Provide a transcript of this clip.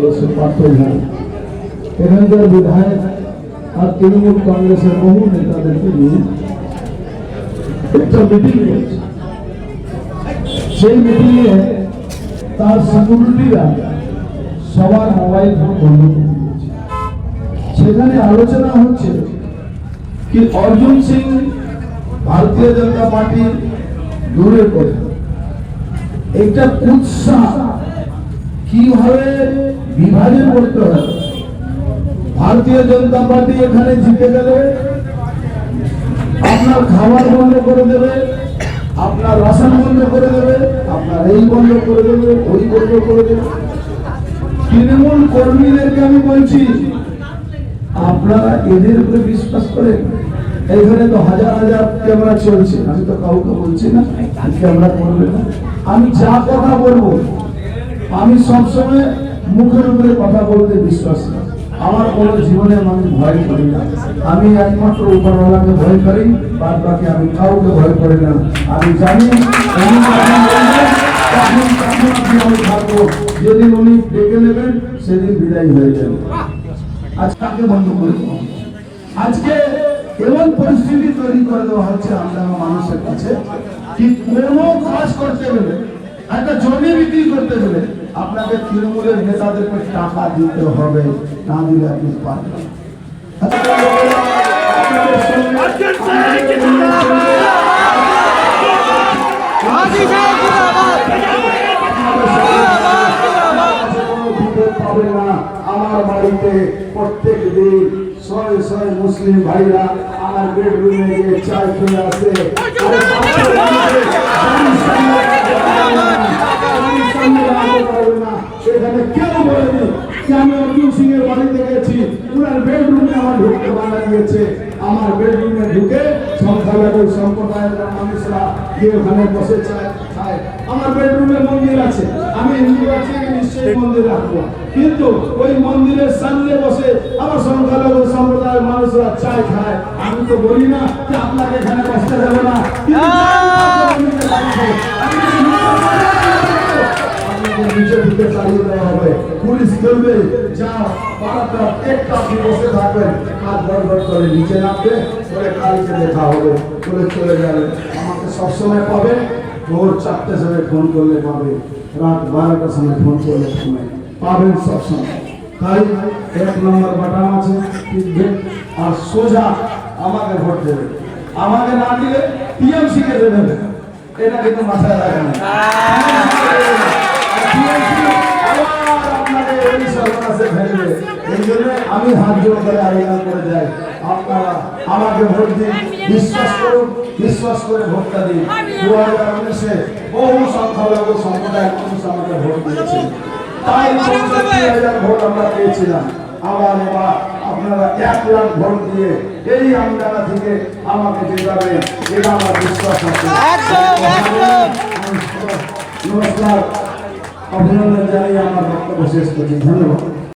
কংগ্রেসের পার্থ ভৌম এখানকার বিধায়ক আর তৃণমূল কংগ্রেসের বহু নেতাদেরকে নিয়ে একটা মিটিং হয়েছে সেই মিটিংয়ে তার সিকিউরিটিরা সবার মোবাইল ফোন বন্ধ করে দিয়েছে সেখানে আলোচনা হচ্ছে কি অর্জুন সিং ভারতীয় জনতা পার্টি দূরের কথা একটা উৎসাহ কীভাবে বিভাজন করতে হবে? ভারতীয় জনতা পার্টি এখানে জিতে গেলে আপনার খাবার বন্ধ করে দেবে, আপনার রাশন বন্ধ করে দেবে, আপনার এই বন্ধ করে দেবে, ওই বন্ধ করে দেবে। তৃণমূল কর্মীদেরকে আমি বলছি, আপনারা এদের উপরে বিশ্বাস করেন? এখানে তো হাজার হাজার ক্যামেরা চলছে, আমি তো কাউকে বলছি না ক্যামেরা করবে না। আমি যা কথা বলব আমি সবসময় মুখের উপরে কথা বলতে বিশ্বাস আমার কোনো জীবনে আমি ভয় করি না। আমি একমাত্র উপরওয়ালাকে ভয় করি বাদ বাকি আমি কাউকে ভয় করি না। আমি জানি যেদিন উনি ডেকে নেবেন, সেদিন বিদায় হয়ে যাবে। আজকে বন্ধ করে আজকে এমন পরিস্থিতি তৈরি করে দেওয়া হচ্ছে আমরা মানুষের কাছে, কি কোনো কাজ করতে গেলে, একটা জমি বিক্রি করতে গেলে আপনাকে তৃণমূলের নেতাদেরকে টাকা দিতে হবে, না দিলে আপনি পারবেন না। আপনাদের সঙ্গে হাজি সাহেব জিন্দাবাদ বিপদ পাবে না আমার বাড়িতে প্রত্যেক দিন ছয় ছয় মুসলিম ভাইরা আমার বেডরুমে গিয়ে চায় খেয়ে আসে সেখানে কেউ বলেনি? যে আমি অর্জুন সিং এর বাড়িতে গেছি ওনার বেডরুমে আমার ঢুকতে বাধা দিয়েছে। আমার বেডরুমে ঢুকে সংখ্যালঘু সম্প্রদায়ের মানুষরা গিয়ে ওখানে বসে চায় আমার বেডরুমে মন্দির আছে। আমি হিন্দু আছি, নিশ্চয়ই মন্দির রাখব। কিন্তু ওই মন্দিরের সামনে বসে আমার সংখ্যালঘু সম্প্রদায়ের মানুষরা চায়, খায়। আমি তো বলি না যে আপনাকে এখানে বসতে দেবো না। পুলিশ বলবে যা পাড়াটা একটা বসে থাকবেন হাত গড়বড় করে নিচে নামবে, বলে, কালকে দেখা হবে। বলে চলে যাবে। আমাকে সবসময় পাবে, ভোর চারটে সময় ফোন করলে পাবে, রাত বারোটার সময় ফোন করলে সময় পাবেন সবসময়। তাই এক নম্বর বাটাম আছে টিপবেন আর সোজা আমাকে ভোট দেবে। আমাকে না দিলে টিএমসি কে দেবে। এটা কিন্তু মাথায় রাখেন আমি হাত জোর করে আবেদন করে যাই। আপনারা আমাকে ভোট দিন। বিশ্বাস করুন বিশ্বাস করে ভোটটা দিন। দু হাজার উনিশে বহু সংখ্যালঘু সম্প্রদায়ের মানুষ আমাকে ভোট দিয়েছে। তাই পঁয়ষট্টি হাজার ভোট আমরা পেয়েছিলাম। আমার এবার আপনারা এক লাখ ভোট দিয়ে এই আমদানা থেকে আমাকে জেতাবেন। এটা আমার বিশ্বাস আছে। নমস্কার। অভিনন্দন জানিয়ে আমার বক্তব্য শেষ করছি। ধন্যবাদ।